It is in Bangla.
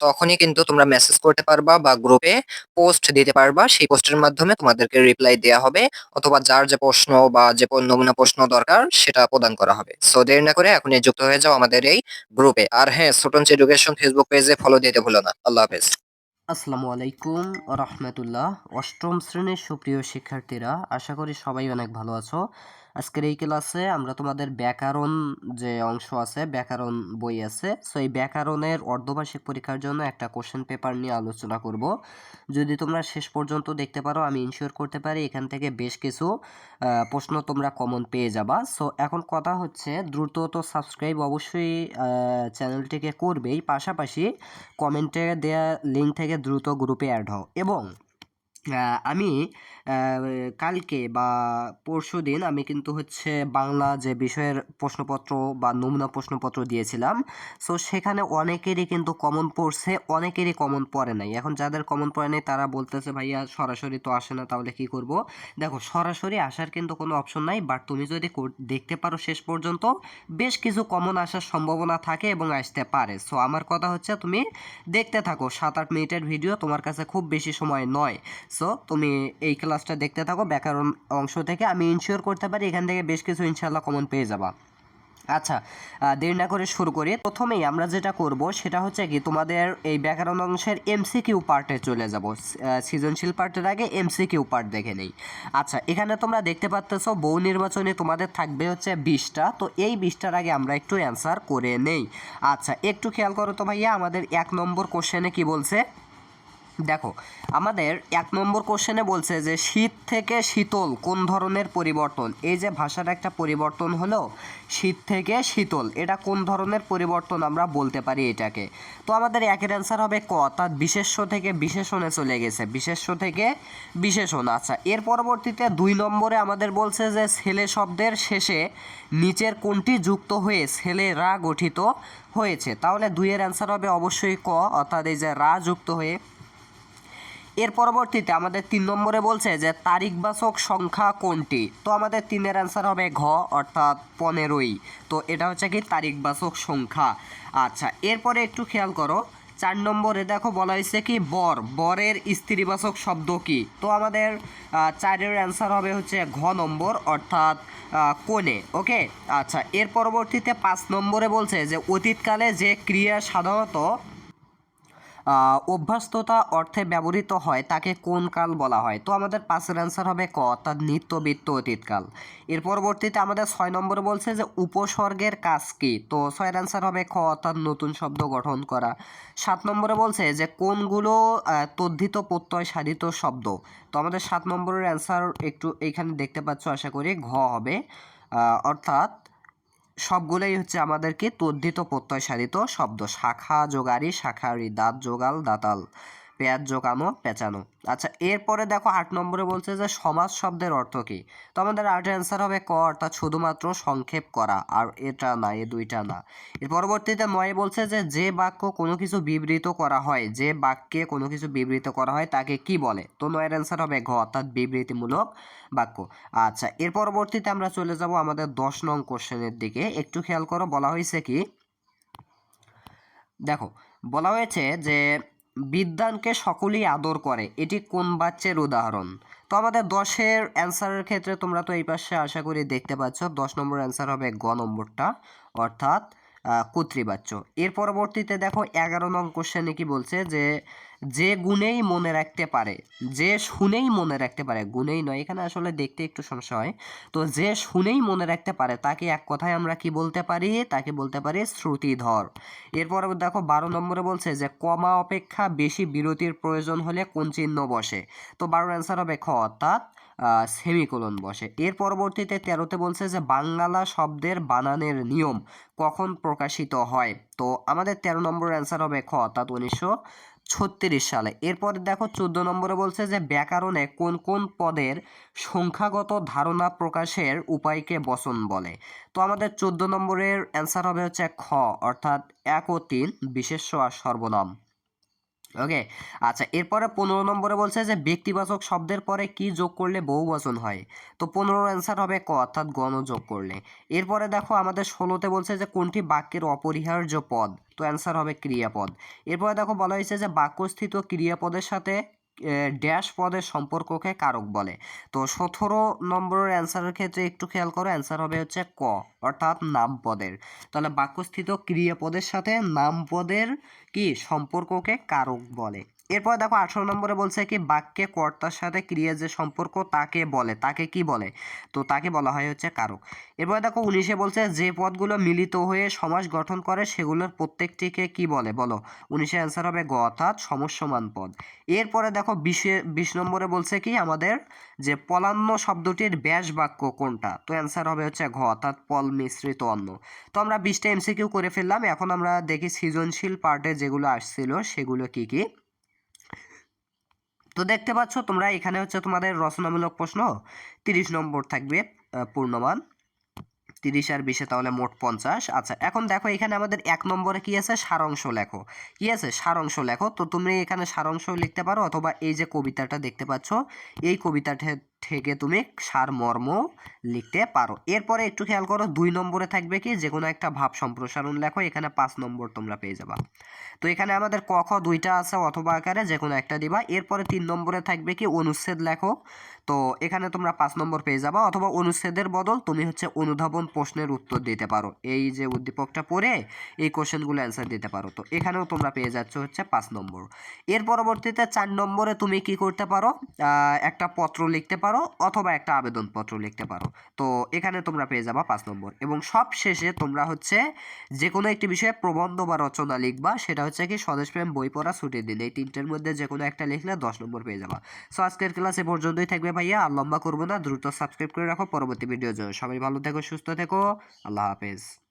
তখনই কিন্তু তোমরা মেসেজ করতে পারবা বা গ্রুপে পোস্ট দিতে পারবা। সেই পোস্টের মাধ্যমে তোমাদেরকে রিপ্লাই দেওয়া হবে অথবা যার যে প্রশ্ন বা যে নমুনা প্রশ্ন দরকার সেটা প্রদান করা হবে। সো দেরি না করে এখনই যুক্ত হয়ে যাও আমাদের এই গ্রুপে আর হ্যাঁ স্টুডেন্টস এডুকেশন ফেসবুক পেজে ফলো দিতে ভুলো না। আল্লাহ হাফেজ। আসসালামু আলাইকুম রহমতুল্লাহ। অষ্টম শ্রেণির সুপ্রিয় শিক্ষার্থীরা, আশা করি সবাই অনেক ভালো আছো। আজকের এই ক্লাসে আমরা তোমাদের ব্যাকরণ যে অংশ আছে, ব্যাকরণ বই আছে সো এই ব্যাকরণের অর্ধবার্ষিক পরীক্ষার জন্য একটা কোশ্চেন পেপার নিয়ে আলোচনা করব। যদি তোমরা শেষ পর্যন্ত দেখতে পারো, আমি ইনশিওর করতে পারি এখান থেকে বেশ কিছু প্রশ্ন তোমরা কমন পেয়ে যাবা। সো এখন কথা হচ্ছে দ্রুত তো সাবস্ক্রাইব অবশ্যই চ্যানেলটিকে করবেই। পাশাপাশি কমেন্টে দেয়া লিঙ্ক থেকে দ্রুত গ্রুপে অ্যাড হও। এবং আমি কালকে বা পরশু দিন আমি কিন্তু হচ্ছে বাংলা যে বিষয়ের প্রশ্নপত্র বা নমুনা প্রশ্নপত্র দিয়েছিলাম। সো সেখানে অনেকেরই কিন্তু কমন পড়ছে, অনেকেরই কমন পড়ে নাই। এখন যাদের কমন পড়ে নাই, তারা বলতেছে, ভাইয়া, সরাসরি তো আসে না, তাহলে কি করব? দেখো, সরাসরি আসার কিন্তু কোনো অপশন নাই বাট তুমি যদি দেখতে পারো শেষ পর্যন্ত, বেশ কিছু কমন আসার সম্ভাবনা থাকে এবং আসতে পারে। সো আমার কথা হচ্ছে, তুমি দেখতে থাকো, সাত আট মিনিটের ভিডিও তোমার কাছে খুব বেশি সময় নয়। সো তুমি এই ক্লাসটা দেখতে থাকো ব্যাকরণ অংশ থেকে। আমি ইনশিওর করতে পারি এখান থেকে বেশ কিছু ইনশাল্লাহ কমন পেয়ে যাবা। আচ্ছা দেরি না করে শুরু করি। প্রথমেই আমরা যেটা করব, সেটা হচ্ছে কি, তোমাদের এই ব্যাকরণ অংশের এমসিকিউ পার্টে চলে যাব। সৃজনশীল পার্টের আগে এমসিকিউ পার্ট দেখে নেই। আচ্ছা এখানে তোমরা দেখতে পাচ্তেছো বহু নির্বাচনে তোমাদের থাকবে হচ্ছে বিশটা। তো এই বিশটার আগে আমরা একটু অ্যান্সার করে নেই। আচ্ছা একটু খেয়াল করো তো ভাইয়া, আমাদের এক নম্বর কোশ্চেনে কি বলছে? দেখো, আমাদের এক নম্বর কোশ্চেনে বলছে যে, শীত থেকে শীতল কোন ধরনের পরিবর্তন? এই যে ভাষার একটা পরিবর্তন হলো, শীত থেকে শীতল, এটা কোন ধরনের পরিবর্তন আমরা বলতে পারি এটাকে? তো আমাদের একের অ্যান্সার হবে ক, অর্থাৎ বিশেষ্য থেকে বিশেষণে চলে গেছে। বিশেষ্য থেকে বিশেষণ আচ্ছা এর পরবর্তীতে দুই নম্বরে আমাদের বলছে যে, ছেলে শব্দের শেষে নিচের কোনটি যুক্ত হয়ে ছেলেরা গঠিত হয়েছে? তাহলে দুইয়ের অ্যান্সার হবে অবশ্যই ক, অর্থাৎ এই যে রা যুক্ত হয়ে এর পরবর্তীতে আমাদের তিন নম্বরে বলছে যে তারিখবাচক সংখ্যা কোনটি? তো আমাদের তিনের অ্যান্সার হবে ঘ, অর্থাৎ পনেরোই। তো এটা হচ্ছে কি তারিখবাচক সংখ্যা। আচ্ছা এরপরে একটু খেয়াল করো, চার নম্বরে দেখো বলা হয়েছে কি বর। বরের স্ত্রীবাচক শব্দ কি? তো আমাদের চারের অ্যান্সার হবে হচ্ছে ঘ নম্বর, অর্থাৎ কোণে, ওকে? আচ্ছা এর পরবর্তীতে পাঁচ নম্বরে বলছে যে অতীতকালে যে ক্রিয়া সাধারণত অভ্যস্ততা অর্থে ব্যবহৃত হয়, তাকে কোন কাল বলা হয়? তো আমাদের পাশের অ্যান্সার হবে ক, অর্থাৎ নিত্যবৃত্ত অতীতকাল। এর পরবর্তীতে আমাদের ছয় নম্বরে বলছে যে, উপসর্গের কাজ কি? তো ছয়ের অ্যান্সার হবে খ, অর্থাৎ নতুন শব্দ গঠন করা। সাত নম্বরে বলছে যে, কোনগুলো তদ্ধিত প্রত্যয় সাধিত শব্দ? তো আমাদের সাত নম্বরের অ্যান্সার একটু এইখানে দেখতে পাচ্ছ, আশা করি ঘ হবে। অর্থাৎ সবগুলোই হচ্ছে আমাদেরকে তদ্ধিত প্রত্যয় সাধিত শব্দ শাখা যোগারি শাখারি দাঁত যোগাল দাতাল। পেঁয়াজ জোগানো পেঁচানো। আচ্ছা এরপরে দেখো আট নম্বরে বলছে যে সমাজ শব্দের অর্থ কী? তো আমাদের আট অ্যান্সার হবে ক, অর্থাৎ শুধুমাত্র সংক্ষেপ করা, আর এটা না, এ দুইটা না। এর পরবর্তীতে নয় বলছে যে যে বাক্য কোনো কিছু বিবৃত করা হয়, যে বাক্যে কোনো কিছু বিবৃত করা হয়, তাকে কি বলে? তো নয়ের অ্যান্সার হবে ঘ, অর্থাৎ বিবৃতিমূলক বাক্য। আচ্ছা এর পরবর্তীতে আমরা চলে যাব আমাদের দশ নং কোশ্চেনের দিকে। একটু খেয়াল করো, বলা হয়েছে কি? দেখো, বলা হয়েছে যে বিদ্যানকে সকলেই আদর করে। এটি কোন বাচ্চের উদাহরণ? তো আমাদের দশের অ্যান্সারের ক্ষেত্রে তোমরা তো এই পাশে আশা করি দেখতে পাচ্ছ, দশ নম্বর অ্যান্সার হবে গ নম্বরটা। অর্থাৎ কর্তৃবাচ্য এর পরবর্তীতে দেখো এগারো নং কোশ্চেনে কি বলছে যে যে গুণেই মনে রাখতে পারে, যে শুনেই মনে রাখতে পারে, গুণেই নয়, এখানে আসলে দেখতে একটু সমস্যা হয়। তো যে শুনেই মনে রাখতে পারে, তাকে এক কথায় আমরা কি বলতে পারি? তাকে বলতে পারি শ্রুতিধর। এরপর দেখো বারো নম্বরে বলছে যে, কমা অপেক্ষা বেশি বিরতির প্রয়োজন হলে কোন চিহ্ন বসে? তো বারোর অ্যান্সার হবে খ, অর্থাৎ সেমিকোলন বসে। এর পরবর্তীতে তেরোতে বলছে যে বাংলা শব্দের বানানের নিয়ম কখন প্রকাশিত হয়? তো আমাদের তেরো নম্বর অ্যান্সার হবে খ, অর্থাৎ উনিশশো ছত্রিশ সালে। এরপরে দেখো, চোদ্দ নম্বরে বলছে যে, ব্যাকরণে কোন কোন পদের সংখ্যাগত ধারণা প্রকাশের উপায়কে বচন বলে। তো আমাদের চোদ্দ নম্বরের অ্যান্সার হবে হচ্ছে খ, অর্থাৎ এক ও তিন, বিশেষ্য আর সর্বনাম। ওকে আচ্ছা এরপরে পনেরো নম্বরে বলছে যে ব্যক্তিবাচক শব্দের পরে কি যোগ করলে বহুবচন হয়? তো পনেরোর অ্যান্সার হবে ক, অর্থাৎ গণ যোগ করলে। এরপরে দেখো আমাদের ষোলোতে বলছে যে কোনটি বাক্যের অপরিহার্য পদ? তো অ্যান্সার হবে ক্রিয়াপদ। এরপরে দেখো বলা হয়েছে যে বাক্যস্থিত ক্রিয়াপদের সাথে ড্যাশ পদের সম্পর্ককে কারক বলে। তো সতেরো নম্বরের অ্যান্সারের ক্ষেত্রে একটু খেয়াল করো, অ্যান্সার হবে হচ্ছে ক, অর্থাৎ নাম পদের। তাহলে বাক্যস্থিত ক্রিয়াপদের সাথে নাম পদের কি সম্পর্ককে কারক বলে। এরপর দেখো আঠারো নম্বরে বলছে কি, বাক্যে কর্তার সাথে ক্রিয়া যে সম্পর্ক তাকে বলে, তাকে কি বলে? তো তাকে বলা হয় হচ্ছে কারক। এরপর দেখো উনিশে বলছে, যে পদগুলো মিলিত হয়ে সমাজ গঠন করে, সেগুলোর প্রত্যেকটিকে কি বলে? বলো। উনিশে অ্যান্সার হবে গ, অর্থাৎ সমস্যমান পদ। এরপরে দেখো বিশে, বিশ নম্বরে বলছে কি, আমাদের যে পলান্ন শব্দটির ব্যাস বাক্য কোনটা? তো অ্যান্সার হবে হচ্ছে ঘ, অর্থাৎ পল মিশ্রিত অন্ন। তো আমরা বিশটা এমসিকিউ করে ফেললাম, এখন আমরা দেখি সৃজনশীল পার্টে যেগুলো আসছিল, সেগুলো কি কি? তো দেখতে পাচ্ছ, তোমরা এখানে হচ্ছে তোমাদের রচনামূলক প্রশ্ন, তিরিশ নম্বর থাকবে পূর্ণমান। তিরিশ আর বিশে তাহলে মোট পঞ্চাশ। আচ্ছা এখন দেখো এখানে আমাদের এক নম্বরে কি আছে? সারাংশ লেখো। কি আছে? সারাংশ লেখো। তো তুমি এখানে সারাংশ লিখতে পারো, অথবা এই যে কবিতাটা দেখতে পাচ্ছ, এই কবিতাটা থেকে তুমি সারমর্ম লিখতে পারো। এরপরে একটু খেয়াল করো, দুই নম্বরে থাকবে কি? যে কোনো একটা ভাব সম্প্রসারণ লেখো, এখানে পাঁচ নম্বর তোমরা পেয়ে যাবা। তো এখানে আমাদের ক, খ দুইটা আছে অথবা আকারে যে কোনো একটা দিবা। এরপরে তিন নম্বরে থাকবে কি? অনুচ্ছেদ লেখো। তো এখানে তোমরা পাঁচ নম্বর পেয়ে যাবা। অথবা অনুচ্ছেদের বদল তুমি হচ্ছে অনুধাবন প্রশ্নের উত্তর দিতে পারো। এই যে উদ্দীপকটা পড়ে, এই কোশ্চেনগুলো অ্যান্সার দিতে পারো। তো এখানেও তোমরা পেয়ে যাচ্ছ হচ্ছে পাঁচ নম্বর। এর পরবর্তীতে চার নম্বরে তুমি কি করতে পারো? একটা পত্র লিখতে পারো। অথবা একটা আবেদনপত্র লিখতে পারো। তো এখানে তোমরা পেয়ে যাবা পাঁচ নম্বর। এবং সব শেষে তোমরা হচ্ছে যে কোনো একটি বিষয়ে প্রবন্ধ বা রচনা লিখবা, সেটা হচ্ছে কি স্বদেশপ্রেম বই পড়া ছুটির দিন। এই তিনটের মধ্যে যে কোনো একটা লিখলে দশ নম্বর পেয়ে যাবা। সো আজকের ক্লাস এ পর্যন্তই থাকবে ভাইয়া। আর লম্বা করব না, দ্রুত সাবস্ক্রাইব করে রাখো। পরবর্তী ভিডিও জন্য সবাই ভালো থেকো, সুস্থ থেকো। আল্লাহ হাফেজ।